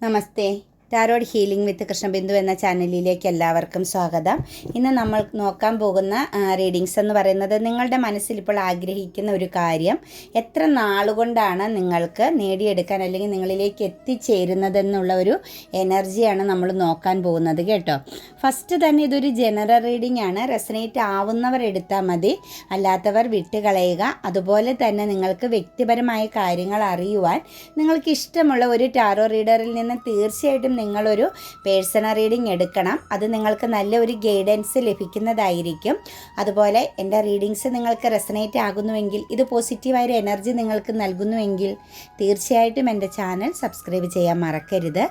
Namaste. Tarot healing with Krishnabindu എന്ന ചാനലിലേക്ക് എല്ലാവർക്കും സ്വാഗതം. ഇന്ന് നമ്മൾ നോക്കാൻ പോകുന്ന റീഡിങ്സ് എന്ന് പറയുന്നത് നിങ്ങളുടെ മനസ്സിൽ ഇപ്പോൾ ആഗ്രഹിക്കുന്ന ഒരു കാര്യം. എത്ര നാളുകൊണ്ടാണ് നിങ്ങൾക്ക് നേടിയെടുക്കാൻ അല്ലെങ്കിൽ നിങ്ങളിലേക്ക് എത്തിച്ചേരുന്നതെന്നുള്ള ഒരു എനർജിയാണ് നമ്മൾ നോക്കാൻ പോകുന്നത് കേട്ടോ. ഫസ്റ്റ് തന്നെ ഇതൊരു ജനറൽ റീഡിംഗ് ആണ്. റെസനേറ്റ് ആവുന്നവർ എടുത്താൽ മതി. അല്ലാത്തവർ വിട്ടുകളയുക. അതുപോലെ തന്നെ നിങ്ങൾക്ക് വ്യക്തിപരമായ കാര്യങ്ങൾ അറിയുവാൻ നിങ്ങൾക്ക് ഇഷ്ടമുള്ള ഒരു ടാരോ റീഡറിൽ നിന്ന് തീർച്ചയായിട്ടും നിങ്ങളൊരു പേഴ്സണൽ റീഡിംഗ് എടുക്കണം. അത് നിങ്ങൾക്ക് നല്ല ഒരു ഗൈഡൻസ് ലഭിക്കുന്നതായിരിക്കും. അതുപോലെ എന്റെ റീഡിങ്സ് നിങ്ങൾക്ക് റെസനേറ്റ് ആകുന്നുവെങ്കിൽ ഇത് പോസിറ്റീവായൊരു എനർജി നിങ്ങൾക്ക് നൽകുന്നുവെങ്കിൽ തീർച്ചയായിട്ടും എന്റെ ചാനൽ സബ്സ്ക്രൈബ് ചെയ്യാൻ മറക്കരുത്.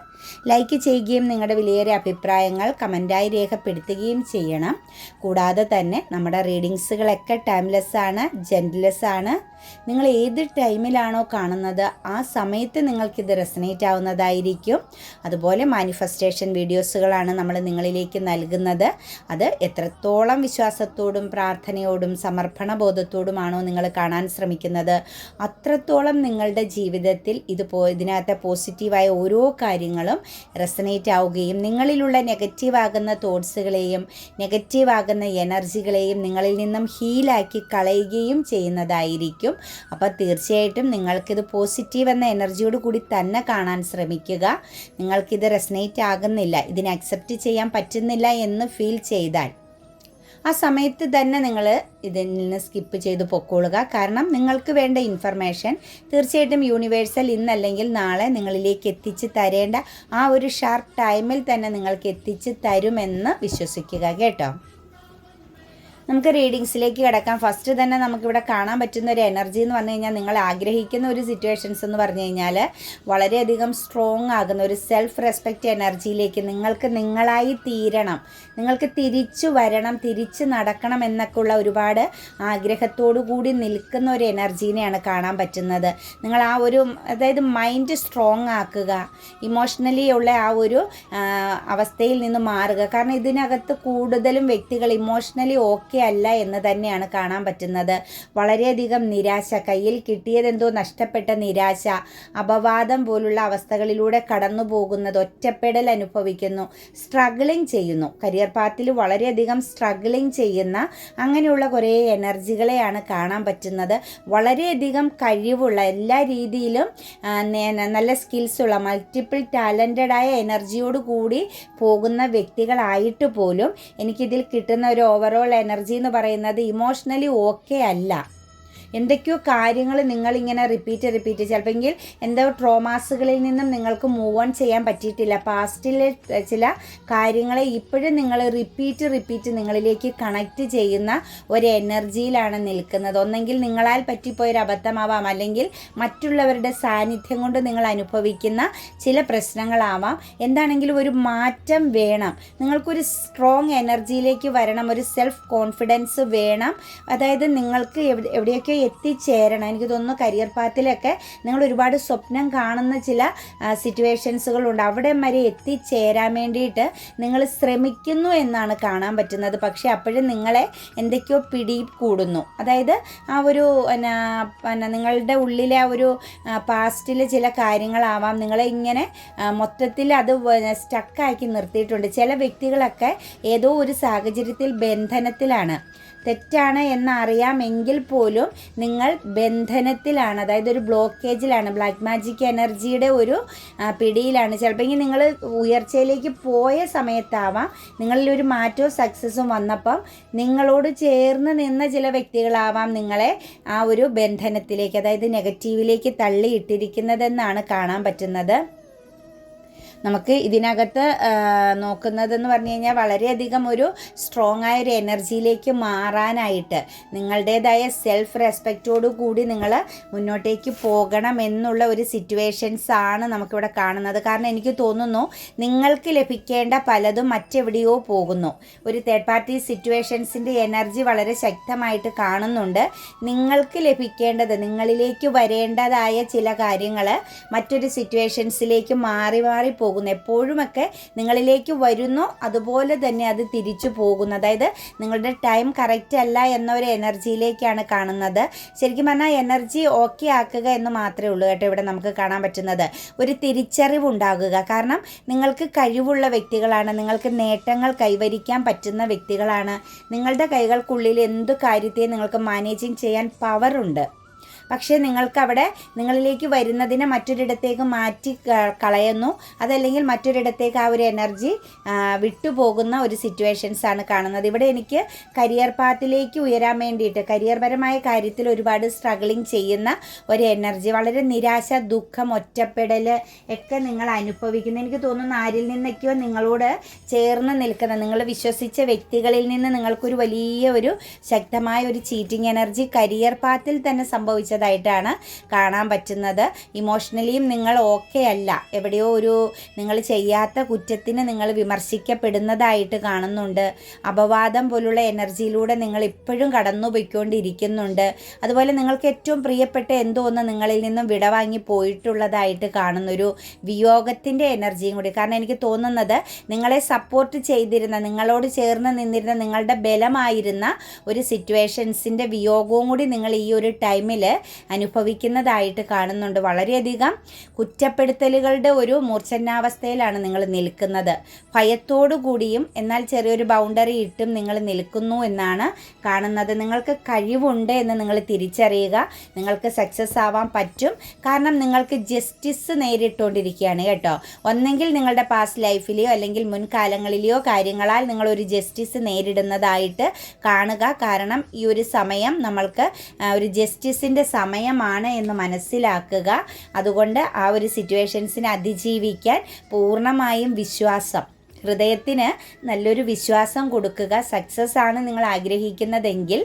ലൈക്ക് ചെയ്യുകയും നിങ്ങളുടെ വിലയേറിയ അഭിപ്രായങ്ങൾ കമന്റായി രേഖപ്പെടുത്തുകയും ചെയ്യണം. കൂടാതെ തന്നെ നമ്മുടെ റീഡിങ്സുകളൊക്കെ ടൈംലെസ് ആണ് ജെന്റ്ലെസ് ആണ്. നിങ്ങൾ ഏത് ടൈമിലാണോ കാണുന്നത് ആ സമയത്ത് നിങ്ങൾക്കിത് റെസനേറ്റ് ആവുന്നതായിരിക്കും. അതുപോലെ മാനിഫെസ്റ്റേഷൻ വീഡിയോസുകളാണ് നമ്മൾ നിങ്ങളിലേക്ക് നൽകുന്നത്. അത് എത്രത്തോളം വിശ്വാസത്തോടും പ്രാർത്ഥനയോടും സമർപ്പണ ബോധത്തോടുമാണോ നിങ്ങൾ കാണാൻ ശ്രമിക്കുന്നത്. അത്രത്തോളം നിങ്ങളുടെ ജീവിതത്തിൽ ഇത് പോ ഇതിനകത്തെ പോസിറ്റീവായ ഓരോ കാര്യങ്ങളും റെസനേറ്റ് ആവുകയും നിങ്ങളിലുള്ള നെഗറ്റീവ് ആകുന്ന തോട്ട്സുകളെയും നെഗറ്റീവ് ആകുന്ന എനർജികളെയും നിങ്ങളിൽ നിന്നും ഹീലാക്കി കളയുകയും ചെയ്യുന്നതായിരിക്കും. അപ്പോൾ തീർച്ചയായിട്ടും നിങ്ങൾക്കിത് പോസിറ്റീവ് എന്ന എനർജിയോട് കൂടി തന്നെ കാണാൻ ശ്രമിക്കുക. നിങ്ങൾക്കിത് റെസനേറ്റ് ആകുന്നില്ല ഇതിനെ അക്സെപ്റ്റ് ചെയ്യാൻ പറ്റുന്നില്ല എന്ന് ഫീൽ ചെയ്താൽ. ആ സമയത്ത് തന്നെ നിങ്ങൾ ഇതിൽ നിന്ന് സ്കിപ്പ് ചെയ്ത് പൊക്കോളുക. കാരണം നിങ്ങൾക്ക് വേണ്ട ഇൻഫർമേഷൻ തീർച്ചയായിട്ടും യൂണിവേഴ്സൽ ഇന്നല്ലെങ്കിൽ നാളെ നിങ്ങളിലേക്ക് എത്തിച്ച് തരേണ്ട ആ ഒരു ഷാർപ്പ് ടൈമിൽ തന്നെ നിങ്ങൾക്ക് എത്തിച്ച് തരുമെന്ന് വിശ്വസിക്കുക കേട്ടോ. നമുക്ക് റീഡിങ്സിലേക്ക് കിടക്കാം. ഫസ്റ്റ് തന്നെ നമുക്കിവിടെ കാണാൻ പറ്റുന്ന ഒരു എനർജി എന്ന് പറഞ്ഞു കഴിഞ്ഞാൽ നിങ്ങൾ ആഗ്രഹിക്കുന്ന ഒരു സിറ്റുവേഷൻസ് എന്ന് പറഞ്ഞു കഴിഞ്ഞാൽ വളരെയധികം സ്ട്രോങ് ആകുന്ന ഒരു സെൽഫ് റെസ്പെക്റ്റ് എനർജിയിലേക്ക് നിങ്ങൾക്ക് നിങ്ങളായി തീരണം. നിങ്ങൾക്ക് തിരിച്ചു വരണം തിരിച്ചു നടക്കണം എന്നൊക്കെ ഉള്ള ഒരുപാട് ആഗ്രഹത്തോടു കൂടി നിൽക്കുന്ന ഒരു എനർജീനെയാണ് കാണാൻ പറ്റുന്നത്. നിങ്ങൾ ആ ഒരു അതായത് മൈൻഡ് സ്ട്രോങ് ആക്കുക ഇമോഷണലി ഉള്ള ആ ഒരു അവസ്ഥയിൽ നിന്ന് മാറുക. കാരണം ഇതിനകത്ത് കൂടുതലും വ്യക്തികൾ ഇമോഷണലി ഓക്കെ അല്ല എന്ന് തന്നെയാണ് കാണാൻ പറ്റുന്നത്. വളരെയധികം നിരാശ. കയ്യിൽ കിട്ടിയതെന്തോ നഷ്ടപ്പെട്ട നിരാശ. അപവാദം പോലുള്ള അവസ്ഥകളിലൂടെ കടന്നു പോകുന്നത് ഒറ്റപ്പെടൽ അനുഭവിക്കുന്നു. സ്ട്രഗിളിങ് ചെയ്യുന്നു. കരിയർ പാത്തിൽ വളരെയധികം സ്ട്രഗിളിങ് ചെയ്യുന്ന അങ്ങനെയുള്ള കുറേ എനർജികളെയാണ് കാണാൻ പറ്റുന്നത്. വളരെയധികം കഴിവുള്ള എല്ലാ രീതിയിലും നല്ല സ്കിൽസ് സ്കിൽസുള്ള മൾട്ടിപ്പിൾ ടാലന്റഡായ എനർജിയോട് കൂടി പോകുന്ന വ്യക്തികളായിട്ട് പോലും എനിക്കിതിൽ കിട്ടുന്ന ഒരു ഓവറോൾ എനർജി എന്ന് പറയുന്നത് ഇമോഷണലി ഓക്കെ അല്ല. എന്തൊക്കെയോ കാര്യങ്ങൾ നിങ്ങളിങ്ങനെ റിപ്പീറ്റ് റിപ്പീറ്റ് ചിലപ്പോൾ എന്തോ ട്രോമാസുകളിൽ നിന്നും നിങ്ങൾക്ക് മൂവ് ഓൺ ചെയ്യാൻ പറ്റിയിട്ടില്ല. പാസ്റ്റിലെ ചില കാര്യങ്ങളെ ഇപ്പോഴും നിങ്ങൾ റിപ്പീറ്റ് റിപ്പീറ്റ് നിങ്ങളിലേക്ക് കണക്റ്റ് ചെയ്യുന്ന ഒരു എനർജിയിലാണ് നിൽക്കുന്നത്. ഒന്നെങ്കിൽ നിങ്ങളാൽ പറ്റിപ്പോയൊരു അബദ്ധമാവാം. അല്ലെങ്കിൽ മറ്റുള്ളവരുടെ സാന്നിധ്യം കൊണ്ട് നിങ്ങൾ അനുഭവിക്കുന്ന ചില പ്രശ്നങ്ങളാവാം. എന്താണെങ്കിലും ഒരു മാറ്റം വേണം. നിങ്ങൾക്കൊരു സ്ട്രോങ് എനർജിയിലേക്ക് വരണം. ഒരു സെൽഫ് കോൺഫിഡൻസ് വേണം. അതായത് നിങ്ങൾക്ക് എവിടെ എത്തിച്ചേരണം. എനിക്ക് തോന്നുന്നു കരിയർ പാത്തിലൊക്കെ നിങ്ങൾ ഒരുപാട് സ്വപ്നം കാണുന്ന ചില സിറ്റുവേഷൻസുകളുണ്ട് അവിടെ വരെ എത്തിച്ചേരാൻ വേണ്ടിയിട്ട് നിങ്ങൾ ശ്രമിക്കുന്നു എന്നാണ് കാണാൻ പറ്റുന്നത്. പക്ഷേ അപ്പോഴും നിങ്ങളെ എന്തൊക്കെയോ പിടി കൂടുന്നു അതായത് ആ ഒരു പിന്നെ നിങ്ങളുടെ ഉള്ളിലെ ആ ഒരു പാസ്റ്റിലെ ചില കാര്യങ്ങളാവാം. നിങ്ങളെ ഇങ്ങനെ മൊത്തത്തിൽ അത് സ്റ്റക്കാക്കി നിർത്തിയിട്ടുണ്ട്. ചില വ്യക്തികളൊക്കെ ഏതോ ഒരു സാഹചര്യത്തിൽ ബന്ധനത്തിലാണ്. തെറ്റാണ് എന്നറിയാമെങ്കിൽ പോലും നിങ്ങൾ ബന്ധനത്തിലാണ് അതായത് ഒരു ബ്ലോക്കേജിലാണ് ബ്ലാക്ക് മാജിക് എനർജിയുടെ ഒരു പിടിയിലാണ്. ചിലപ്പോൾ നിങ്ങൾ ഉയർച്ചയിലേക്ക് പോയ സമയത്താവാം നിങ്ങളിൽ ഒരു മാറ്റവും സക്സസ്സും വന്നപ്പം നിങ്ങളോട് ചേർന്ന് നിന്ന ചില വ്യക്തികളാവാം നിങ്ങളെ ആ ഒരു ബന്ധനത്തിലേക്ക് അതായത് നെഗറ്റീവിലേക്ക് തള്ളിയിട്ടിരിക്കുന്നതെന്നാണ് കാണാൻ പറ്റുന്നത്. നമുക്ക് ഇതിനകത്ത് നോക്കുന്നതെന്ന് പറഞ്ഞു കഴിഞ്ഞാൽ വളരെയധികം ഒരു സ്ട്രോങ് ആയ ഒരു എനർജിയിലേക്ക് മാറാനായിട്ട് നിങ്ങളുടേതായ സെൽഫ് റെസ്പെക്റ്റോടു കൂടി നിങ്ങൾ മുന്നോട്ടേക്ക് പോകണം എന്നുള്ള ഒരു സിറ്റുവേഷൻസ് ആണ് നമുക്കിവിടെ കാണുന്നത്. കാരണം എനിക്ക് തോന്നുന്നു നിങ്ങൾക്ക് ലഭിക്കേണ്ട പലതും മറ്റെവിടെയോ പോകുന്നു. ഒരു തേർഡ് പാർട്ടി സിറ്റുവേഷൻസിന്റെ എനർജി വളരെ ശക്തമായിട്ട് കാണുന്നുണ്ട്. നിങ്ങൾക്ക് ലഭിക്കേണ്ടത് നിങ്ങളിലേക്ക് വരേണ്ടതായ ചില കാര്യങ്ങൾ മറ്റൊരു സിറ്റുവേഷൻസിലേക്ക് മാറി മാറി മാറിപ്പോകുന്നു എപ്പോഴുമൊക്കെ നിങ്ങളിലേക്ക് വരുന്നു അതുപോലെ തന്നെ അത് തിരിച്ചു പോകുന്നു. അതായത് നിങ്ങളുടെ ടൈം കറക്റ്റ് അല്ല എന്നൊരു എനർജിയിലേക്കാണ് കാണുന്നത്. ശരിക്കും പറഞ്ഞാൽ എനർജി ഓക്കെ ആക്കുക എന്ന് മാത്രമേ ഉള്ളൂ കേട്ടോ ഇവിടെ നമുക്ക് കാണാൻ പറ്റുന്നത്. ഒരു തിരിച്ചറിവ് ഉണ്ടാകുക കാരണം നിങ്ങൾക്ക് കഴിവുള്ള വ്യക്തികളാണ് നിങ്ങൾക്ക് നേട്ടങ്ങൾ കൈവരിക്കാൻ പറ്റുന്ന വ്യക്തികളാണ്. നിങ്ങളുടെ കൈകൾക്കുള്ളിൽ എന്ത് കാര്യത്തെയും നിങ്ങൾക്ക് മാനേജിങ് ചെയ്യാൻ പവറുണ്ട് പക്ഷേ നിങ്ങൾക്കവിടെ നിങ്ങളിലേക്ക് വരുന്നതിനെ മറ്റൊരിടത്തേക്ക് മാറ്റി കളയുന്നു. അതല്ലെങ്കിൽ മറ്റൊരിടത്തേക്ക് ആ ഒരു എനർജി വിട്ടുപോകുന്ന ഒരു സിറ്റുവേഷൻസ് ആണ് കാണുന്നത്. ഇവിടെ എനിക്ക് കരിയർ പാത്തിലേക്ക് ഉയരാൻ വേണ്ടിയിട്ട് കരിയർ പരമായ കാര്യത്തിൽ ഒരുപാട് സ്ട്രഗിളിങ് ചെയ്യുന്ന ഒരു എനർജി വളരെ നിരാശ ദുഃഖം ഒറ്റപ്പെടൽ ഒക്കെ നിങ്ങൾ അനുഭവിക്കുന്നു. എനിക്ക് തോന്നുന്നു ആരിൽ നിന്നൊക്കെയോ നിങ്ങളോട് ചേർന്ന് നിൽക്കുന്ന നിങ്ങൾ വിശ്വസിച്ച വ്യക്തികളിൽ നിന്ന് നിങ്ങൾക്കൊരു വലിയ ഒരു ശക്തമായ ഒരു ചീറ്റിംഗ് എനർജി കരിയർ പാത്തിൽ തന്നെ സംഭവിച്ചതായിട്ടാണ് കാണാൻ പറ്റുന്നത്. ഇമോഷണലിയും നിങ്ങൾ ഓക്കെ അല്ല. എവിടെയോ ഒരു നിങ്ങൾ ചെയ്യാത്ത കുറ്റത്തിന് നിങ്ങൾ വിമർശിക്കപ്പെടുന്നതായിട്ട് കാണുന്നുണ്ട്. അപവാദം പോലുള്ള എനർജിയിലൂടെ നിങ്ങൾ ഇപ്പോഴും കടന്നു പോയിക്കൊണ്ടിരിക്കുന്നുണ്ട് അതുപോലെ നിങ്ങൾക്ക് ഏറ്റവും പ്രിയപ്പെട്ട എന്തോ ഒന്ന് നിങ്ങളിൽ നിന്നും വിടവാങ്ങി പോയിട്ടുള്ളതായിട്ട് കാണുന്നൊരു വിയോഗത്തിന്റെ എനർജിയും കൂടി. കാരണം എനിക്ക് തോന്നുന്നത് നിങ്ങളെ സപ്പോർട്ട് ചെയ്തിരുന്ന നിങ്ങളോട് ചേർന്ന് നിന്നിരുന്ന നിങ്ങളുടെ ബലമായിരുന്ന ഒരു സിറ്റുവേഷൻസിന്റെ വിയോഗവും കൂടി നിങ്ങൾ ഈ ഒരു ടൈമിൽ അനുഭവിക്കുന്നതായിട്ട് കാണുന്നുണ്ട്. വളരെയധികം കുറ്റപ്പെടുത്തലുകളുടെ ഒരു മൂർച്ഛന്നാവസ്ഥയിലാണ് നിങ്ങൾ നിൽക്കുന്നത്. ഭയത്തോടു കൂടിയും എന്നാൽ ചെറിയൊരു ബൗണ്ടറി ഇട്ടും നിങ്ങൾ നിൽക്കുന്നു എന്നാണ് കാണുന്നത്. നിങ്ങൾക്ക് കഴിവുണ്ട് എന്ന് നിങ്ങൾ തിരിച്ചറിയുക. നിങ്ങൾക്ക് സക്സസ് ആവാൻ പറ്റും. കാരണം നിങ്ങൾക്ക് ജസ്റ്റിസ് നേരിട്ടുകൊണ്ടിരിക്കുകയാണ് കേട്ടോ. ഒന്നെങ്കിൽ നിങ്ങളുടെ പാസ്റ്റ് ലൈഫിലെയോ അല്ലെങ്കിൽ മുൻകാലങ്ങളിലെയോ കാര്യങ്ങളാൽ നിങ്ങളൊരു ജസ്റ്റിസ് നേരിടുന്നതായിട്ട് കാണുക. കാരണം ഈ ഒരു സമയം നമ്മൾക്ക് ഒരു ജസ്റ്റിസിന്റെ സമയമാണ് എന്ന് മനസ്സിലാക്കുക. അതുകൊണ്ട് ആ ഒരു സിറ്റുവേഷൻസിനെ അതിജീവിക്കാൻ പൂർണമായും വിശ്വാസം. ഹൃദയത്തിന് നല്ലൊരു വിശ്വാസം കൊടുക്കുക. സക്സസ് ആണ് നിങ്ങൾ ആഗ്രഹിക്കുന്നതെങ്കിൽ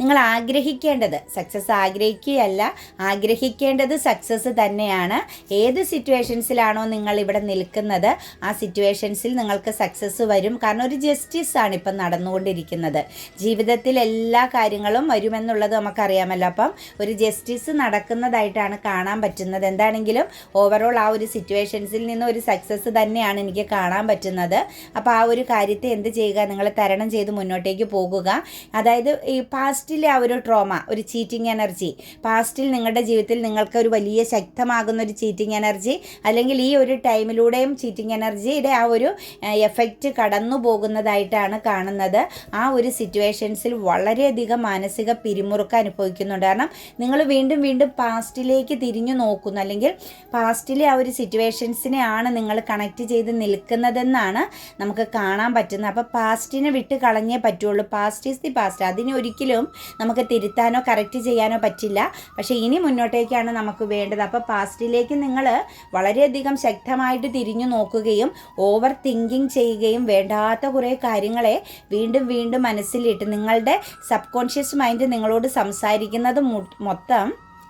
നിങ്ങൾ ആഗ്രഹിക്കേണ്ടത് സക്സസ് ആഗ്രഹിക്കുകയല്ല ആഗ്രഹിക്കേണ്ടത് സക്സസ് തന്നെയാണ്. ഏത് സിറ്റുവേഷൻസിലാണോ നിങ്ങൾ ഇവിടെ നിൽക്കുന്നത് ആ സിറ്റുവേഷൻസിൽ നിങ്ങൾക്ക് സക്സസ് വരും. കാരണം ഒരു ജസ്റ്റിസ് ആണ് ഇപ്പം നടന്നുകൊണ്ടിരിക്കുന്നത്. ജീവിതത്തിൽ എല്ലാ കാര്യങ്ങളും വരുമെന്നുള്ളത് നമുക്കറിയാമല്ലോ. അപ്പം ഒരു ജസ്റ്റിസ് നടക്കുന്നതായിട്ടാണ് കാണാൻ പറ്റുന്നത്. എന്താണെങ്കിലും ഓവറോൾ ആ ഒരു സിറ്റുവേഷൻസിൽ നിന്ന് ഒരു സക്സസ് തന്നെയാണ് എനിക്ക് കാണാൻ പറ്റുന്നത്. അപ്പോൾ ആ ഒരു കാര്യത്തെ എന്ത് ചെയ്യുക? നിങ്ങൾ തരണം ചെയ്ത് മുന്നോട്ടേക്ക് പോകുക. അതായത് ഈ പാസ്റ്റിലെ ആ ഒരു ട്രോമ ഒരു ചീറ്റിംഗ് എനർജി പാസ്റ്റിൽ നിങ്ങളുടെ ജീവിതത്തിൽ നിങ്ങൾക്ക് ഒരു വലിയ ശക്തമാകുന്ന ഒരു ചീറ്റിംഗ് എനർജി അല്ലെങ്കിൽ ഈ ഒരു ടൈമിലൂടെയും ചീറ്റിംഗ് എനർജിയുടെ ആ ഒരു എഫക്റ്റ് കടന്നു പോകുന്നതായിട്ടാണ് കാണുന്നത്. ആ ഒരു സിറ്റുവേഷൻസിൽ വളരെയധികം മാനസിക പിരിമുറുക്കം അനുഭവിക്കുന്നുണ്ട്. കാരണം നിങ്ങൾ വീണ്ടും വീണ്ടും പാസ്റ്റിലേക്ക് തിരിഞ്ഞു നോക്കുന്നു. അല്ലെങ്കിൽ പാസ്റ്റിലെ ആ ഒരു സിറ്റുവേഷൻസിനെ ആണ് നിങ്ങൾ കണക്ട് ചെയ്ത് നിൽക്കുന്നതെന്നാണ് നമുക്ക് കാണാൻ പറ്റുന്നത്. അപ്പോൾ പാസ്റ്റിനെ വിട്ട് കളഞ്ഞേ പറ്റുള്ളൂ. Past is the past. അതിനെ ഒരിക്കലും നമുക്ക് തിരുത്താനോ കറക്റ്റ് ചെയ്യാനോ പറ്റില്ല. പക്ഷേ ഇനി മുന്നോട്ടേക്കാണ് നമുക്ക് വേണ്ടത്. അപ്പോൾ പാസ്റ്റിലേക്ക് നിങ്ങൾ വളരെയധികം ശക്തമായിട്ട് തിരിഞ്ഞു നോക്കുകയും ഓവർ തിങ്കിങ് ചെയ്യുകയും വേണ്ടാത്ത കുറേ കാര്യങ്ങളെ വീണ്ടും വീണ്ടും മനസ്സിലിട്ട് നിങ്ങളുടെ സബ് കോൺഷ്യസ് മൈൻഡ് നിങ്ങളോട് സംസാരിക്കുന്നത് മൊത്തം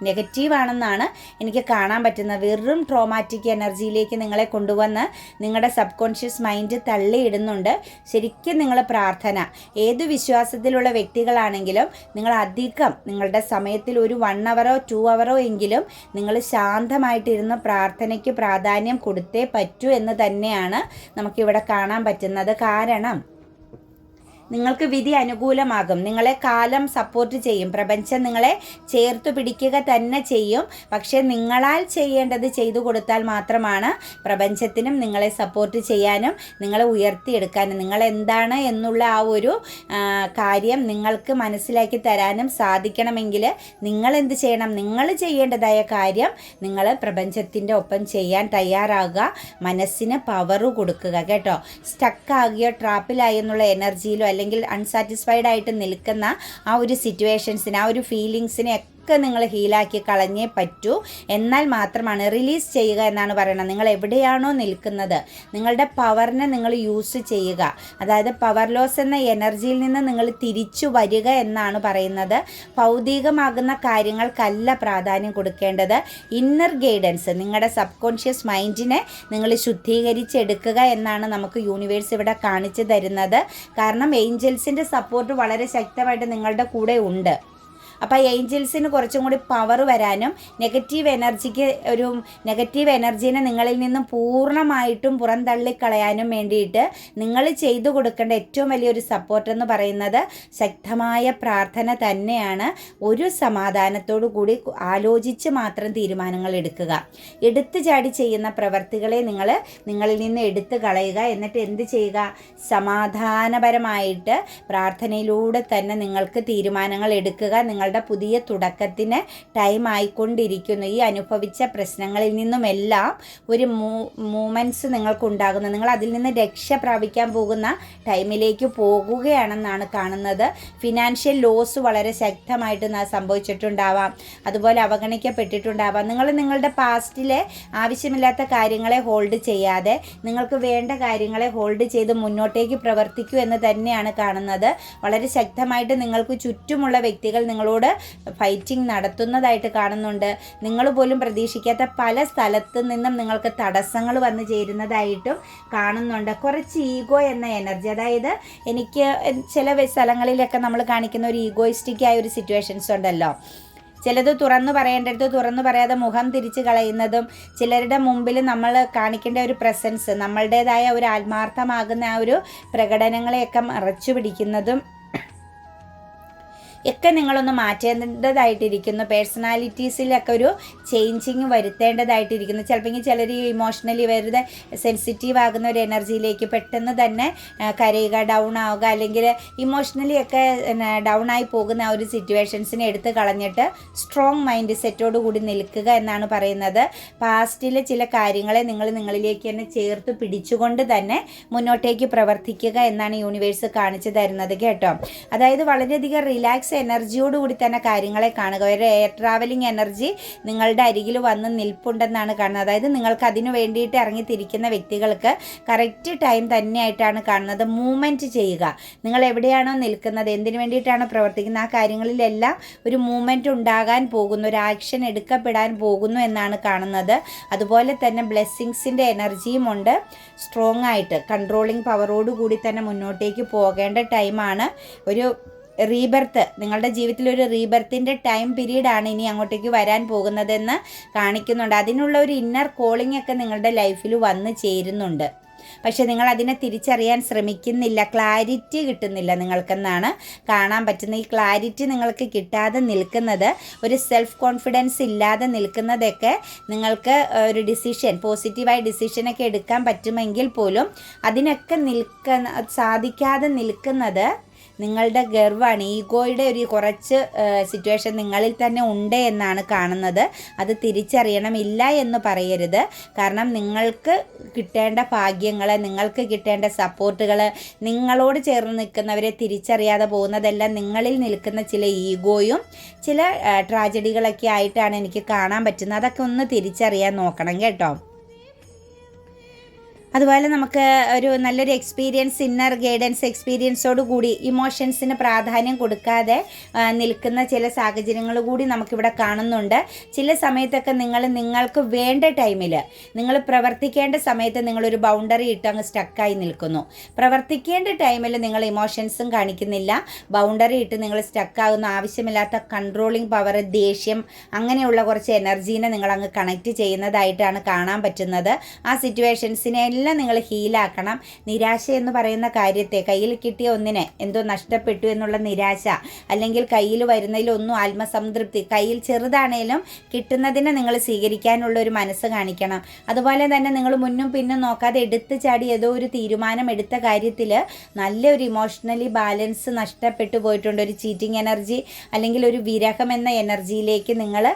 നെഗറ്റീവ് ആണെന്നാണ് എനിക്ക് കാണാൻ പറ്റുന്നത്. വെറും ട്രോമാറ്റിക് എനർജിയിലേക്ക് നിങ്ങളെ കൊണ്ടുവന്ന് നിങ്ങളുടെ സബ് കോൺഷ്യസ് മൈൻഡ് തള്ളിയിടുന്നുണ്ട്. ശരിക്കും നിങ്ങൾ പ്രാർത്ഥന. ഏത് വിശ്വാസത്തിലുള്ള വ്യക്തികളാണെങ്കിലും നിങ്ങൾ അധികം നിങ്ങളുടെ സമയത്തിൽ ഒരു വൺ അവറോ ടു അവറോ എങ്കിലും നിങ്ങൾ ശാന്തമായിട്ടിരുന്ന് പ്രാർത്ഥനയ്ക്ക് പ്രാധാന്യം കൊടുത്തേ പറ്റൂ എന്ന് തന്നെയാണ് നമുക്കിവിടെ കാണാൻ പറ്റുന്നത്. കാരണം നിങ്ങൾക്ക് വിധി അനുകൂലമാകും. നിങ്ങളെ കാലം സപ്പോർട്ട് ചെയ്യും. പ്രപഞ്ചം നിങ്ങളെ ചേർത്ത് പിടിക്കുക തന്നെ ചെയ്യും. പക്ഷേ നിങ്ങളാൽ ചെയ്യേണ്ടത് ചെയ്തു കൊടുത്താൽ മാത്രമാണ് പ്രപഞ്ചത്തിനും നിങ്ങളെ സപ്പോർട്ട് ചെയ്യാനും നിങ്ങളെ ഉയർത്തിയെടുക്കാനും നിങ്ങൾ എന്താണ് എന്നുള്ള ആ ഒരു കാര്യം നിങ്ങൾക്ക് മനസ്സിലാക്കി തരാനും സാധിക്കണമെങ്കിൽ നിങ്ങൾ എന്ത് ചെയ്യണം? നിങ്ങൾ ചെയ്യേണ്ടതായ കാര്യം നിങ്ങൾ പ്രപഞ്ചത്തിന്റെ ഒപ്പം ചെയ്യാൻ തയ്യാറാകുക. മനസ്സിന് പവറ് കൊടുക്കുക കേട്ടോ. സ്റ്റക്കാകിയോ ട്രാപ്പിലായി എന്നുള്ള എനർജിയിലോ അല്ലെങ്കിൽ അൺസാറ്റിസ്ഫൈഡ് ആയിട്ട് നിൽക്കുന്ന ആ ഒരു സിറ്റുവേഷൻസിന് ആ ഒരു ഫീലിങ്സിനെ ഒക്കെ നിങ്ങൾ ഹീലാക്കി കളഞ്ഞേ പറ്റൂ. എന്നാൽ മാത്രമാണ് റിലീസ് ചെയ്യുക എന്നാണ് പറയുന്നത്. നിങ്ങൾ എവിടെയാണോ നിൽക്കുന്നത് നിങ്ങളുടെ പവറിനെ നിങ്ങൾ യൂസ് ചെയ്യുക. അതായത് പവർ ലോസ് എന്ന എനർജിയിൽ നിന്ന് നിങ്ങൾ തിരിച്ചു വരിക എന്നാണ് പറയുന്നത്. ഭൗതികമാകുന്ന കാര്യങ്ങൾക്കല്ല പ്രാധാന്യം കൊടുക്കേണ്ടത്. ഇന്നർ ഗൈഡൻസ് നിങ്ങളുടെ സബ് കോൺഷ്യസ് മൈൻഡിനെ നിങ്ങൾ ശുദ്ധീകരിച്ചെടുക്കുക എന്നാണ് നമുക്ക് യൂണിവേഴ്സ് ഇവിടെ കാണിച്ചു തരുന്നത്. കാരണം ഏഞ്ചൽസിന്റെ സപ്പോർട്ട് വളരെ ശക്തമായിട്ട് നിങ്ങളുടെ കൂടെ ഉണ്ട്. അപ്പോൾ ഏഞ്ചൽസിന് കുറച്ചും കൂടി പവർ വരാനും നെഗറ്റീവ് എനർജിക്ക് ഒരു നെഗറ്റീവ് എനർജീനെ നിങ്ങളിൽ നിന്നും പൂർണമായിട്ടും പുറന്തള്ളിക്കളയാനും വേണ്ടിയിട്ട് നിങ്ങൾ ചെയ്തു കൊടുക്കേണ്ട ഏറ്റവും വലിയൊരു സപ്പോർട്ട് എന്ന് പറയുന്നത് ശക്തമായ പ്രാർത്ഥന തന്നെയാണ്. ഒരു സമാധാനത്തോടു കൂടി ആലോചിച്ച് മാത്രം തീരുമാനങ്ങൾ എടുക്കുക. എടുത്തു ചാടി ചെയ്യുന്ന പ്രവർത്തികളെ നിങ്ങൾ നിങ്ങളിൽ നിന്ന് എടുത്തു കളയുക. എന്നിട്ട് എന്ത് ചെയ്യുക? സമാധാനപരമായിട്ട് പ്രാർത്ഥനയിലൂടെ തന്നെ നിങ്ങൾക്ക് തീരുമാനങ്ങൾ എടുക്കുക. നിങ്ങളുടെ പുതിയ തുടക്കത്തിന് ടൈം ആയിക്കൊണ്ടിരിക്കുന്നു. ഈ അനുഭവിച്ച പ്രശ്നങ്ങളിൽ നിന്നുമെല്ലാം ഒരു മൂ മൂമെന്റ്സ് നിങ്ങൾക്കുണ്ടാകുന്നു. നിങ്ങൾ അതിൽ നിന്ന് രക്ഷ പ്രാപിക്കാൻ പോകുന്ന ടൈമിലേക്ക് പോകുകയാണെന്നാണ് കാണുന്നത്. ഫിനാൻഷ്യൽ ലോസ് വളരെ ശക്തമായിട്ട് സംഭവിച്ചിട്ടുണ്ടാവാം. അതുപോലെ അവഗണിക്കപ്പെട്ടിട്ടുണ്ടാവാം. നിങ്ങൾ നിങ്ങളുടെ പാസ്റ്റിലെ ആവശ്യമില്ലാത്ത കാര്യങ്ങളെ ഹോൾഡ് ചെയ്യാതെ നിങ്ങൾക്ക് വേണ്ട കാര്യങ്ങളെ ഹോൾഡ് ചെയ്ത് മുന്നോട്ടേക്ക് പ്രവർത്തിക്കൂ എന്ന് തന്നെയാണ് കാണുന്നത്. വളരെ ശക്തമായിട്ട് നിങ്ങൾക്ക് ചുറ്റുമുള്ള വ്യക്തികൾ നിങ്ങളോട് ഫൈറ്റിംഗ് നടത്തുന്നതായിട്ട് കാണുന്നുണ്ട്. നിങ്ങൾ പോലും പ്രതീക്ഷിക്കാത്ത പല സ്ഥലത്തു നിന്നും നിങ്ങൾക്ക് തടസ്സങ്ങൾ വന്നു ചേരുന്നതായിട്ടും കാണുന്നുണ്ട്. കുറച്ച് ഈഗോ എന്ന എനർജി അതായത് എനിക്ക് ചില സ്ഥലങ്ങളിലൊക്കെ നമ്മൾ കാണിക്കുന്ന ഒരു ഈഗോയിസ്റ്റിക് ആയ ഒരു സിറ്റുവേഷൻസ് ഉണ്ടല്ലോ. ചിലത് തുറന്നു പറയേണ്ടടുത്ത് തുറന്നു പറയാതെ മുഖം തിരിച്ച് കളയുന്നതും ചിലരുടെ മുമ്പിൽ നമ്മൾ കാണിക്കേണ്ട ഒരു പ്രസൻസ് നമ്മളുടേതായ ഒരു ആത്മാർത്ഥമാകുന്ന ആ ഒരു പ്രകടനങ്ങളെയൊക്കെ മറച്ചു പിടിക്കുന്നതും ഒക്കെ നിങ്ങളൊന്ന് മാറ്റേണ്ടതായിട്ടിരിക്കുന്നു. പേഴ്സണാലിറ്റീസിലൊക്കെ ഒരു ചേഞ്ചിങ് വരുത്തേണ്ടതായിട്ടിരിക്കുന്നു. ചിലപ്പോൾ ചിലർ ഇമോഷണലി വെറുതെ സെൻസിറ്റീവ് ആകുന്ന ഒരു എനർജിയിലേക്ക് പെട്ടെന്ന് തന്നെ കരയുക ഡൗൺ ആവുക അല്ലെങ്കിൽ ഇമോഷണലി ഒക്കെ ഡൗൺ ആയി പോകുന്ന ആ ഒരു സിറ്റുവേഷൻസിനെ എടുത്ത് കളഞ്ഞിട്ട് സ്ട്രോങ് മൈൻഡ് സെറ്റോട് കൂടി നിൽക്കുക എന്നാണ് പറയുന്നത്. പാസ്റ്റിലെ ചില കാര്യങ്ങളെ നിങ്ങൾ നിങ്ങളിലേക്ക് തന്നെ ചേർത്ത് പിടിച്ചുകൊണ്ട് തന്നെ മുന്നോട്ടേക്ക് പ്രവർത്തിക്കുക എന്നാണ് യൂണിവേഴ്സ് കാണിച്ചു തരുന്നത് കേട്ടോ. അതായത് വളരെയധികം റിലാക്സ് എനർജിയോടുകൂടി തന്നെ കാര്യങ്ങളെ കാണുക. ഒരു എയർ ട്രാവലിംഗ് എനർജി നിങ്ങളുടെ അരികിൽ വന്ന് നിൽപ്പുണ്ടെന്നാണ് കാണുന്നത്. അതായത് നിങ്ങൾക്ക് അതിനു വേണ്ടിയിട്ട് ഇറങ്ങിത്തിരിക്കുന്ന വ്യക്തികൾക്ക് കറക്റ്റ് ടൈം തന്നെയായിട്ടാണ് കാണുന്നത്. മൂവ്മെന്റ് ചെയ്യുക. നിങ്ങൾ എവിടെയാണോ നിൽക്കുന്നത്? എന്തിനു വേണ്ടിയിട്ടാണ് പ്രവർത്തിക്കുന്നത്? ആ കാര്യങ്ങളിലെല്ലാം ഒരു മൂവ്മെന്റ് ഉണ്ടാകാൻ പോകുന്നു. ഒരു ആക്ഷൻ എടുക്കപ്പെടാൻ പോകുന്നു എന്നാണ് കാണുന്നത്. അതുപോലെ തന്നെ ബ്ലെസ്സിങ്സിന്റെ എനർജിയും ഉണ്ട്. സ്ട്രോങ് ആയിട്ട് കൺട്രോളിങ് പവറോടുകൂടി തന്നെ മുന്നോട്ടേക്ക് പോകേണ്ട ടൈമാണ് ഒരു റീബർത്ത് നിങ്ങളുടെ ജീവിതത്തിൽ ഒരു റീബർത്തിന്റെ ടൈം ആണ് ഇനി അങ്ങോട്ടേക്ക് വരാൻ പോകുന്നതെന്ന് കാണിക്കുന്നുണ്ട്. അതിനുള്ള ഒരു ഇന്നർ കോളിംഗ് ഒക്കെ നിങ്ങളുടെ ലൈഫിൽ വന്നു ചേരുന്നുണ്ട്. പക്ഷെ നിങ്ങൾ അതിനെ തിരിച്ചറിയാൻ ശ്രമിക്കുന്നില്ല. ക്ലാരിറ്റി കിട്ടുന്നില്ല നിങ്ങൾക്കെന്നാണ് കാണാൻ പറ്റുന്നത്. ഈ ക്ലാരിറ്റി നിങ്ങൾക്ക് കിട്ടാതെ നിൽക്കുന്നത് ഒരു സെൽഫ് കോൺഫിഡൻസ് ഇല്ലാതെ നിൽക്കുന്നതൊക്കെ നിങ്ങൾക്ക് ഒരു ഡിസിഷൻ പോസിറ്റീവായ ഡിസിഷനൊക്കെ എടുക്കാൻ പറ്റുമെങ്കിൽ പോലും അതിനൊക്കെ നിൽക്കുന്ന സാധിക്കാതെ നിൽക്കുന്നത് നിങ്ങളുടെ ഗർവാണ് ഈഗോയുടെ ഒരു കുറച്ച് സിറ്റുവേഷൻ നിങ്ങളിൽ തന്നെ ഉണ്ട് എന്നാണ് കാണുന്നത്. അത് തിരിച്ചറിയണം ഇല്ല എന്ന് പറയരുത്. കാരണം നിങ്ങൾക്ക് കിട്ടേണ്ട ഭാഗ്യങ്ങൾ നിങ്ങൾക്ക് കിട്ടേണ്ട സപ്പോർട്ടുകൾ നിങ്ങളോട് ചേർന്ന് നിൽക്കുന്നവരെ തിരിച്ചറിയാതെ പോകുന്നതെല്ലാം നിങ്ങളിൽ നിൽക്കുന്ന ചില ഈഗോയും ചില ട്രാജഡികളൊക്കെ ആയിട്ടാണ് എനിക്ക് കാണാൻ പറ്റുന്നത്. അതൊക്കെ ഒന്ന് തിരിച്ചറിയാൻ നോക്കണം കേട്ടോ. അതുപോലെ നമുക്ക് ഒരു നല്ലൊരു എക്സ്പീരിയൻസ് ഇന്നർ ഗൈഡൻസ് എക്സ്പീരിയൻസോട് കൂടി ഇമോഷൻസിന് പ്രാധാന്യം കൊടുക്കാതെ നിൽക്കുന്ന ചില സാഹചര്യങ്ങൾ കൂടി നമുക്കിവിടെ കാണുന്നുണ്ട്. ചില സമയത്തൊക്കെ നിങ്ങൾ നിങ്ങൾക്ക് വേണ്ട ടൈമിൽ നിങ്ങൾ പ്രവർത്തിക്കേണ്ട സമയത്ത് നിങ്ങളൊരു ബൗണ്ടറി ഇട്ട് അങ്ങ് സ്റ്റക്കായി നിൽക്കുന്നു. പ്രവർത്തിക്കേണ്ട ടൈമിൽ നിങ്ങൾ ഇമോഷൻസും കാണിക്കുന്നില്ല. ബൗണ്ടറി ഇട്ട് നിങ്ങൾ സ്റ്റക്കാകുന്ന ആവശ്യമില്ലാത്ത കൺട്രോളിംഗ് പവർ ദേഷ്യം അങ്ങനെയുള്ള കുറച്ച് എനർജീനെ നിങ്ങൾ അങ്ങ് കണക്ട് ചെയ്യുന്നതായിട്ടാണ് കാണാൻ പറ്റുന്നത്. ആ സിറ്റുവേഷൻസിനെ എല്ലാം നിങ്ങൾ ഹീലാക്കണം നിരാശ എന്ന് പറയുന്ന കാര്യത്തെ കയ്യിൽ കിട്ടിയ ഒന്നിനെ എന്തോ നഷ്ടപ്പെട്ടു എന്നുള്ള നിരാശ അല്ലെങ്കിൽ കയ്യിൽ വരുന്നതിലൊന്നും ആത്മസംതൃപ്തി കയ്യിൽ ചെറുതാണേലും കിട്ടുന്നതിനെ നിങ്ങൾ സ്വീകരിക്കാനുള്ള ഒരു മനസ്സ് കാണിക്കണം. അതുപോലെ തന്നെ നിങ്ങൾ മുന്നും പിന്നും നോക്കാതെ എടുത്തു ചാടി ഏതോ ഒരു തീരുമാനം എടുത്ത കാര്യത്തിൽ നല്ലൊരു ഇമോഷണലി ബാലൻസ് നഷ്ടപ്പെട്ടു പോയിട്ടുണ്ട്. ഒരു ചീറ്റിംഗ് എനർജി അല്ലെങ്കിൽ ഒരു വിരഹം എന്ന എനർജിയിലേക്ക് നിങ്ങൾ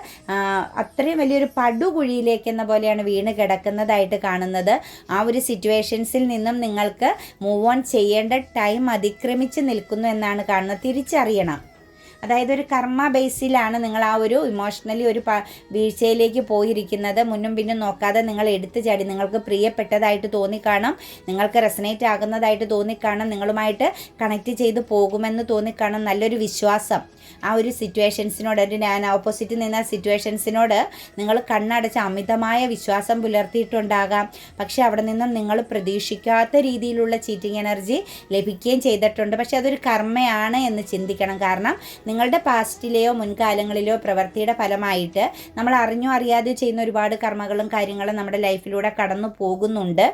അത്രയും വലിയൊരു പടുകുഴിയിലേക്ക് എന്ന പോലെയാണ് വീണ് കിടക്കുന്നതായിട്ട് കാണുന്നത്. ആ ഒരു സിറ്റുവേഷൻസിൽ നിന്നും നിങ്ങൾക്ക് മൂവ് ഓൺ ചെയ്യേണ്ട ടൈം അതിക്രമിച്ച് നിൽക്കുന്നു എന്നാണ് കാണുന്നത്. തിരിച്ചറിയണം. അതായത് ഒരു കർമ്മ ബേസിലാണ് നിങ്ങൾ ആ ഒരു ഇമോഷണലി ഒരു വീഴ്ചയിലേക്ക് പോയിരിക്കുന്നത്. മുന്നും പിന്നും നോക്കാതെ നിങ്ങൾ എടുത്തു ചാടി നിങ്ങൾക്ക് പ്രിയപ്പെട്ടതായിട്ട് തോന്നിക്കാണും നിങ്ങൾക്ക് റെസനേറ്റ് ആകുന്നതായിട്ട് തോന്നിക്കാണും നിങ്ങളുമായിട്ട് കണക്ട് ചെയ്ത് പോകുമെന്ന് തോന്നിക്കാണും നല്ലൊരു വിശ്വാസം. ആ ഒരു സിറ്റുവേഷൻസിനോട് ഒരു ഞാൻ ഓപ്പോസിറ്റ് നിന്ന സിറ്റുവേഷൻസിനോട് നിങ്ങൾ കണ്ണടച്ച് അമിതമായ വിശ്വാസം പുലർത്തിയിട്ടുണ്ടാകാം. പക്ഷെ അവിടെ നിന്നും നിങ്ങൾ പ്രതീക്ഷിക്കാത്ത രീതിയിലുള്ള ചീറ്റിംഗ് എനർജി ലഭിക്കുകയും ചെയ്തിട്ടുണ്ട്. പക്ഷെ അതൊരു കർമ്മയാണ് എന്ന് ചിന്തിക്കണം. കാരണം നിങ്ങളുടെ പാസ്റ്റിലെയോ മുൻകാലങ്ങളിലെയോ പ്രവൃത്തിയുടെ ഫലമായിട്ട് നമ്മൾ അറിഞ്ഞോ അറിയാതെ ചെയ്യുന്ന ഒരുപാട് കർമ്മങ്ങളും കാര്യങ്ങളും നമ്മുടെ ലൈഫിലൂടെ കടന്നു പോകുന്നുണ്ട്.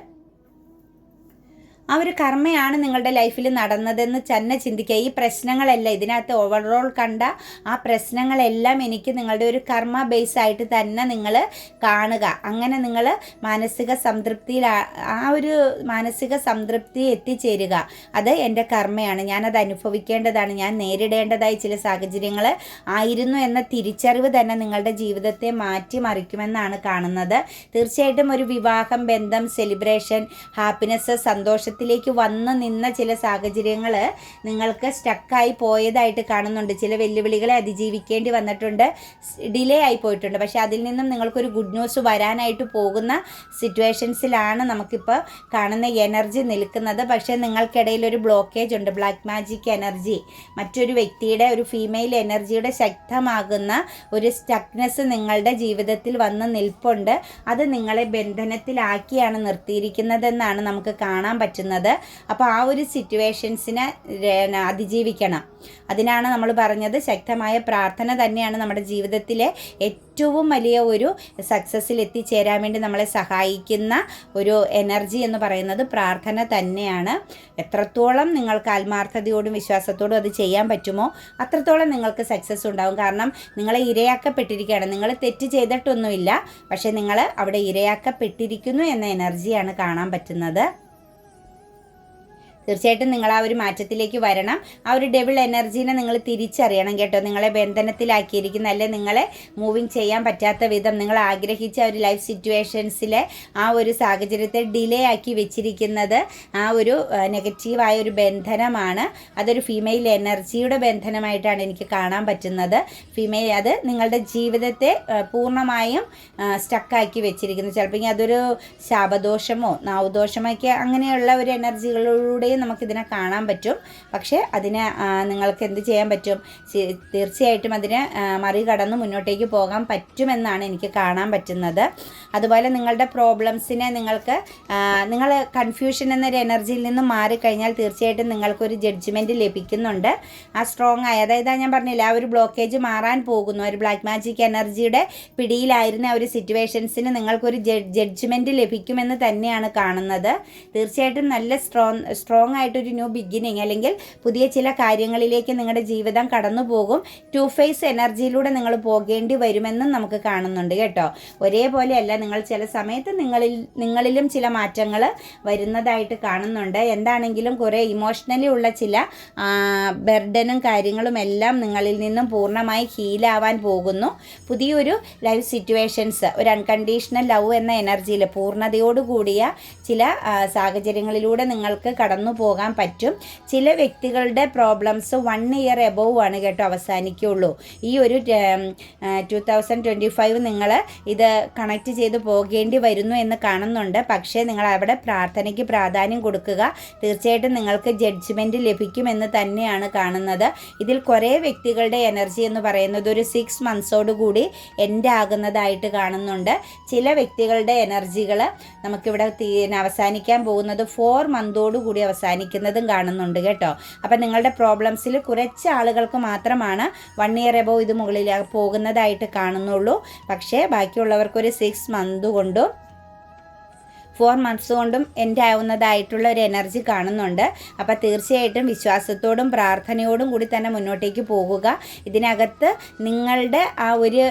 ആ ഒരു കർമ്മയാണ് നിങ്ങളുടെ ലൈഫിൽ നടന്നതെന്ന് തന്നെ ചിന്തിക്കുക. ഈ പ്രശ്നങ്ങളെല്ലാം ഇതിനകത്ത് ഓവറോൾ കണ്ട ആ പ്രശ്നങ്ങളെല്ലാം എനിക്ക് നിങ്ങളുടെ ഒരു കർമ്മ ബേസ് ആയിട്ട് തന്നെ നിങ്ങൾ കാണുക. അങ്ങനെ നിങ്ങൾ മാനസിക സംതൃപ്തിയിൽ ആ- ഒരു മാനസിക സംതൃപ്തി എത്തിച്ചേരുക. അത് എന്റെ കർമ്മയാണ്. ഞാനത് അനുഭവിക്കേണ്ടതാണ്. ഞാൻ നേരിടേണ്ടതായി ചില സാഹചര്യങ്ങൾ ആയിരുന്നു എന്ന തിരിച്ചറിവ് തന്നെ നിങ്ങളുടെ ജീവിതത്തെ മാറ്റിമറിക്കുമെന്നാണ് കാണുന്നത്. തീർച്ചയായിട്ടും ഒരു വിവാഹം ബന്ധം സെലിബ്രേഷൻ ഹാപ്പിനെസ് സന്തോഷത്തിലേക്ക് വന്ന് നിന്ന ചില സാഹചര്യങ്ങൾ നിങ്ങൾക്ക് സ്റ്റക്കായി പോയതായിട്ട് കാണുന്നുണ്ട്. ചില വെല്ലുവിളികളെ അതിജീവിക്കേണ്ടി വന്നിട്ടുണ്ട്. ഡിലേ ആയി പോയിട്ടുണ്ട്. പക്ഷേ അതിൽ നിന്നും നിങ്ങൾക്കൊരു ഗുഡ് ന്യൂസ് വരാനായിട്ട് പോകുന്ന സിറ്റുവേഷൻസിലാണ് നമുക്കിപ്പോൾ കാണുന്ന എനർജി നിൽക്കുന്നത്. പക്ഷേ നിങ്ങൾക്കിടയിൽ ഒരു ബ്ലോക്കേജ് ഉണ്ട്. ബ്ലാക്ക് മാജിക് എനർജി മറ്റൊരു വ്യക്തിയുടെ ഒരു ഫീമെയിൽ എനർജിയുടെ ശക്തമാകുന്ന ഒരു സ്റ്റക്നെസ് നിങ്ങളുടെ ജീവിതത്തിൽ വന്ന് നിൽപ്പുണ്ട്. അത് നിങ്ങളെ ബന്ധനത്തിലാക്കിയാണ് നിർത്തിയിരിക്കുന്നതെന്നാണ് നമുക്ക് കാണാൻ പറ്റുന്നത്. അപ്പോൾ ആ ഒരു സിറ്റുവേഷൻസിനെ അതിജീവിക്കണം. അതിനാണ് നമ്മൾ പറഞ്ഞത് ശക്തമായ പ്രാർത്ഥന തന്നെയാണ് നമ്മുടെ ജീവിതത്തിലെ ഏറ്റവും വലിയ ഒരു സക്സസ്സിൽ എത്തിച്ചേരാൻ വേണ്ടി നമ്മളെ സഹായിക്കുന്ന ഒരു എനർജി എന്ന് പറയുന്നത് പ്രാർത്ഥന തന്നെയാണ്. എത്രത്തോളം നിങ്ങൾക്ക് ആത്മാർത്ഥതയോടും വിശ്വാസത്തോടും അത് ചെയ്യാൻ പറ്റുമോ അത്രത്തോളം നിങ്ങൾക്ക് സക്സസ് ഉണ്ടാവും. കാരണം നിങ്ങളെ ഇരയാക്കപ്പെട്ടിരിക്കുകയാണ്. നിങ്ങൾ തെറ്റ് ചെയ്തിട്ടൊന്നുമില്ല. പക്ഷേ നിങ്ങൾ അവിടെ ഇരയാക്കപ്പെട്ടിരിക്കുന്നു എന്ന എനർജിയാണ് കാണാൻ പറ്റുന്നത്. തീർച്ചയായിട്ടും നിങ്ങൾ ആ ഒരു മാറ്റത്തിലേക്ക് വരണം. ആ ഒരു ഡബിൾ എനർജീനെ നിങ്ങൾ തിരിച്ചറിയണം കേട്ടോ. നിങ്ങളെ ബന്ധനത്തിലാക്കിയിരിക്കുന്ന അല്ലെ നിങ്ങളെ മൂവിങ് ചെയ്യാൻ പറ്റാത്ത വിധം നിങ്ങൾ ആഗ്രഹിച്ച ഒരു ലൈഫ് സിറ്റുവേഷൻസിലെ ആ ഒരു സാഹചര്യത്തെ ഡിലേ ആക്കി വെച്ചിരിക്കുന്നത് ആ ഒരു നെഗറ്റീവായ ഒരു ബന്ധനമാണ്. അതൊരു ഫീമെയിൽ എനർജിയുടെ ബന്ധനമായിട്ടാണ് എനിക്ക് കാണാൻ പറ്റുന്നത്. ഫീമെയിൽ അത് നിങ്ങളുടെ ജീവിതത്തെ പൂർണമായും സ്റ്റക്കാക്കി വെച്ചിരിക്കുന്നു. ചിലപ്പോൾ അതൊരു ശാപദോഷമോ നാവുദോഷമൊക്കെ അങ്ങനെയുള്ള ഒരു എനർജികളിലൂടെയും നമുക്കിതിനെ കാണാൻ പറ്റും. പക്ഷേ അതിന് നിങ്ങൾക്ക് എന്ത് ചെയ്യാൻ പറ്റും? തീർച്ചയായിട്ടും അതിന് മറികടന്ന് മുന്നോട്ടേക്ക് പോകാൻ പറ്റുമെന്നാണ് എനിക്ക് കാണാൻ പറ്റുന്നത്. അതുപോലെ നിങ്ങളുടെ പ്രോബ്ലംസിനെ നിങ്ങൾക്ക് നിങ്ങൾ കൺഫ്യൂഷൻ എന്നൊരു എനർജിയിൽ നിന്ന് മാറിക്കഴിഞ്ഞാൽ തീർച്ചയായിട്ടും നിങ്ങൾക്കൊരു ജഡ്ജ്മെന്റ് ലഭിക്കുന്നുണ്ട്. ആ സ്ട്രോങ് ആയ അതായത് ഞാൻ പറഞ്ഞില്ല ആ ഒരു ബ്ലോക്കേജ് മാറാൻ പോകുന്നു. ഒരു ബ്ലാക്ക് മാജിക് എനർജിയുടെ പിടിയിലായിരുന്ന ഒരു സിറ്റുവേഷൻസിന് നിങ്ങൾക്കൊരു ജഡ്ജ്മെന്റ് ലഭിക്കുമെന്ന് തന്നെയാണ് കാണുന്നത്. തീർച്ചയായിട്ടും നല്ല സ്ട്രോങ് ആയിട്ടൊരു ന്യൂ ബിഗിനിങ് അല്ലെങ്കിൽ പുതിയ ചില കാര്യങ്ങളിലേക്ക് നിങ്ങളുടെ ജീവിതം കടന്നു പോകും. ടു ഫേസ് എനർജിയിലൂടെ നിങ്ങൾ പോകേണ്ടി വരുമെന്നും നമുക്ക് കാണുന്നുണ്ട് കേട്ടോ. ഒരേപോലെയല്ല നിങ്ങൾ ചില സമയത്ത് നിങ്ങളിൽ നിങ്ങളിലും ചില മാറ്റങ്ങൾ വരുന്നതായിട്ട് കാണുന്നുണ്ട്. എന്താണെങ്കിലും കുറേ ഇമോഷണലി ഉള്ള ചില ബർഡനും കാര്യങ്ങളും എല്ലാം നിങ്ങളിൽ നിന്നും പൂർണമായി ഹീലാവാൻ പോകുന്നു. പുതിയൊരു ലൈഫ് സിറ്റുവേഷൻസ് ഒരു അൺകണ്ടീഷണൽ ലവ് എന്ന എനർജിയിൽ പൂർണതയോടുകൂടിയ ചില സാഹചര്യങ്ങളിലൂടെ നിങ്ങൾക്ക് കടന്നു പോകാൻ പറ്റും. ചില വ്യക്തികളുടെ പ്രോബ്ലംസ് വൺ ഇയർ എബോവ് ആണ് കേട്ടോ അവസാനിക്കുള്ളൂ. ഈ ഒരു ടു തൗസൻഡ് ട്വന്റി ഫൈവ് നിങ്ങൾ ഇത് കണക്ട് ചെയ്ത് പോകേണ്ടി വരുന്നു എന്ന് കാണുന്നുണ്ട്. പക്ഷേ നിങ്ങൾ അവിടെ പ്രാർത്ഥനയ്ക്ക് പ്രാധാന്യം കൊടുക്കുക. തീർച്ചയായിട്ടും നിങ്ങൾക്ക് ജഡ്ജ്മെന്റ് ലഭിക്കുമെന്ന് തന്നെയാണ് കാണുന്നത്. ഇതിൽ കുറേ വ്യക്തികളുടെ എനർജി എന്ന് പറയുന്നത് ഒരു സിക്സ് മന്ത്സോട് കൂടി എൻഡ് ആകുന്നതായിട്ട് കാണുന്നുണ്ട്. ചില വ്യക്തികളുടെ എനർജികൾ നമുക്കിവിടെ അവസാനിക്കാൻ പോകുന്നത് ഫോർ മന്തോട് കൂടി അവസാനിക്കുന്നതും കാണുന്നുണ്ട് കേട്ടോ. അപ്പം നിങ്ങളുടെ പ്രോബ്ലംസിൽ കുറച്ച് ആളുകൾക്ക് മാത്രമാണ് വൺ ഇയർ എബോ ഇത് മുകളിൽ പോകുന്നതായിട്ട് കാണുന്നുള്ളൂ. പക്ഷേ ബാക്കിയുള്ളവർക്കൊരു സിക്സ് മന്ത് കൊണ്ടും ഫോർ മന്ത്സ് കൊണ്ടും എന്റെ ആവുന്നതായിട്ടുള്ള ഒരു എനർജി കാണുന്നുണ്ട്. അപ്പോൾ തീർച്ചയായിട്ടും വിശ്വാസത്തോടും പ്രാർത്ഥനയോടും കൂടി തന്നെ മുന്നോട്ടേക്ക് പോകുക. ഇതിനകത്ത് നിങ്ങളുടെ ആ ഒരു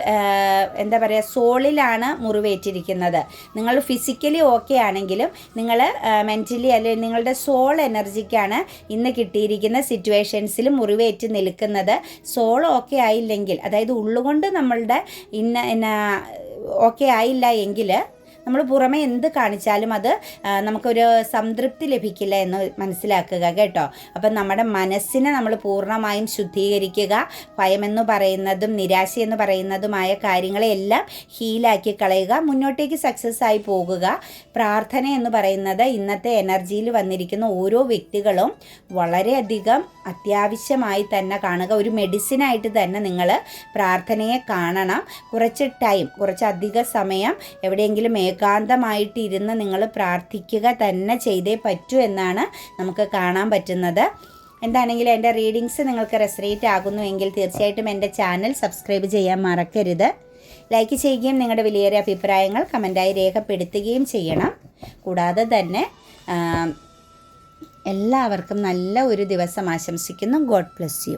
എന്താ പറയുക സോളിലാണ് മുറിവേറ്റിരിക്കുന്നത്. നിങ്ങൾ ഫിസിക്കലി ഓക്കെ ആണെങ്കിലും നിങ്ങൾ മെന്റലി അല്ലെങ്കിൽ നിങ്ങളുടെ സോൾ എനർജിക്കാണ് ഇന്ന് കിട്ടിയിരിക്കുന്ന സിറ്റുവേഷൻസിൽ മുറിവേറ്റ് നിൽക്കുന്നത്. സോൾ ഓക്കെ ആയില്ലെങ്കിൽ അതായത് ഉള്ളുകൊണ്ട് നമ്മളുടെ ഇന്ന ഓക്കെ ആയില്ല എങ്കിൽ നമ്മൾ പുറമെ എന്ത് കാണിച്ചാലും അത് നമുക്കൊരു സംതൃപ്തി ലഭിക്കില്ല എന്ന് മനസ്സിലാക്കുക കേട്ടോ. അപ്പം നമ്മുടെ മനസ്സിനെ നമ്മൾ പൂർണമായും ശുദ്ധീകരിക്കുക. ഭയമെന്ന് പറയുന്നതും നിരാശ എന്ന് പറയുന്നതുമായ കാര്യങ്ങളെല്ലാം ഹീലാക്കി കളയുക. മുന്നോട്ടേക്ക് സക്സസ് ആയി പോകുക. പ്രാർത്ഥന എന്ന് പറയുന്നത് ഇന്നത്തെ എനർജിയിൽ വന്നിരിക്കുന്ന ഓരോ വ്യക്തികളും വളരെയധികം അത്യാവശ്യമായി തന്നെ കാണുക. ഒരു മെഡിസിനായിട്ട് തന്നെ നിങ്ങൾ പ്രാർത്ഥനയെ കാണണം. കുറച്ച് ടൈം കുറച്ച് അധിക സമയം എവിടെയെങ്കിലും ഏകാന്തമായിട്ട് ഇരുന്ന് നിങ്ങൾ പ്രാർത്ഥിക്കുക തന്നെ ചെയ്തേ പറ്റൂ എന്നാണ് നമുക്ക് കാണാൻ പറ്റുന്നത്. എന്താണെങ്കിലും എന്റെ റീഡിങ്സ് നിങ്ങൾക്ക് റെസറേറ്റ് ആകുന്നു എങ്കിൽ തീർച്ചയായിട്ടും എന്റെ ചാനൽ സബ്സ്ക്രൈബ് ചെയ്യാൻ മറക്കരുത്. ലൈക്ക് ചെയ്യുകയും നിങ്ങളുടെ വിലയേറിയ അഭിപ്രായങ്ങൾ കമന്റായി രേഖപ്പെടുത്തുകയും ചെയ്യണം. കൂടാതെ തന്നെ എല്ലാവർക്കും നല്ല ഒരു ദിവസം ആശംസിക്കുന്നു. God bless you.